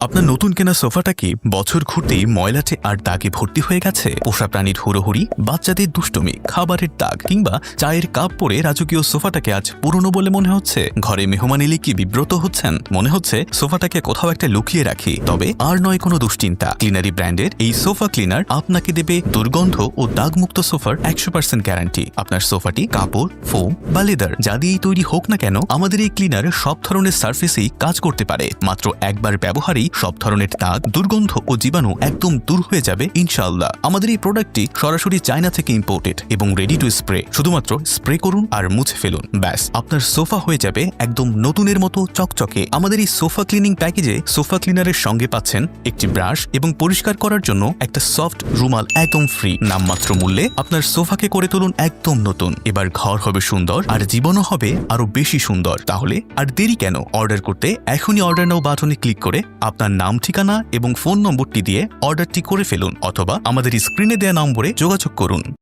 আপনার নতুন কেনা সোফাটা কি বছর ঘুরতেই ময়লাটে আর দাগে ভর্তি হয়ে গেছে? পোষা প্রাণীর হুড়োহুড়ি, বাচ্চাদের দুষ্টুমি, খাবারের দাগ, কিংবা চায়ের কাপ পরে রাজকীয় সোফাটাকে আজ পুরনো বলে মনে হচ্ছে? ঘরে মেহমান এলে কি বিব্রত হচ্ছেন? মনে হচ্ছে সোফাটাকে কোথাও একটা লুকিয়ে রাখি। তবে আর নয় কোনো দুশ্চিন্তা। ক্লিনারি ব্র্যান্ডের এই সোফা ক্লিনার আপনাকে দেবে দুর্গন্ধ ও দাগমুক্ত সোফার একশো পার্সেন্ট গ্যারান্টি। আপনার সোফাটি কাপড়, ফোম বা লেদার, যা দিয়েই তৈরি হোক না কেন, আমাদের এই ক্লিনার সব ধরনের সার্ফেসেই কাজ করতে পারে। মাত্র একবার ব্যবহারেই সব ধরনের দাগ, দুর্গন্ধ ও জীবাণু একদম দূর হয়ে যাবে, ইনশাআল্লাহ। আমাদের এই প্রোডাক্টটি সরাসরি চায়না থেকে ইম্পোর্টেড এবং রেডি টু স্প্রে শুধুমাত্র স্প্রে করুন আর মুছে ফেলুন। ব্যাস, আপনার সোফা হয়ে যাবে একদম নতুনের মতো চকচকে। আমাদের এই সোফা ক্লিনিং প্যাকেজে সোফা ক্লিনারের সঙ্গে পাচ্ছেন একটি ব্রাশ এবং পরিষ্কার করার জন্য একটা সফট রুমাল একদম ফ্রি নামমাত্র মূল্যে আপনার সোফাকে করে তুলুন একদম নতুন। এবার ঘর হবে সুন্দর আর জীবনও হবে আরও বেশি সুন্দর। তাহলে আর দেরি কেন? অর্ডার করতে এখনই অর্ডার নাও বাটনে ক্লিক করে আপনার নাম, ঠিকানা এবং ফোন নম্বরটি দিয়ে অর্ডারটি করে ফেলুন অথবা আমাদের স্ক্রিনে দেওয়া নম্বরে যোগাযোগ করুন।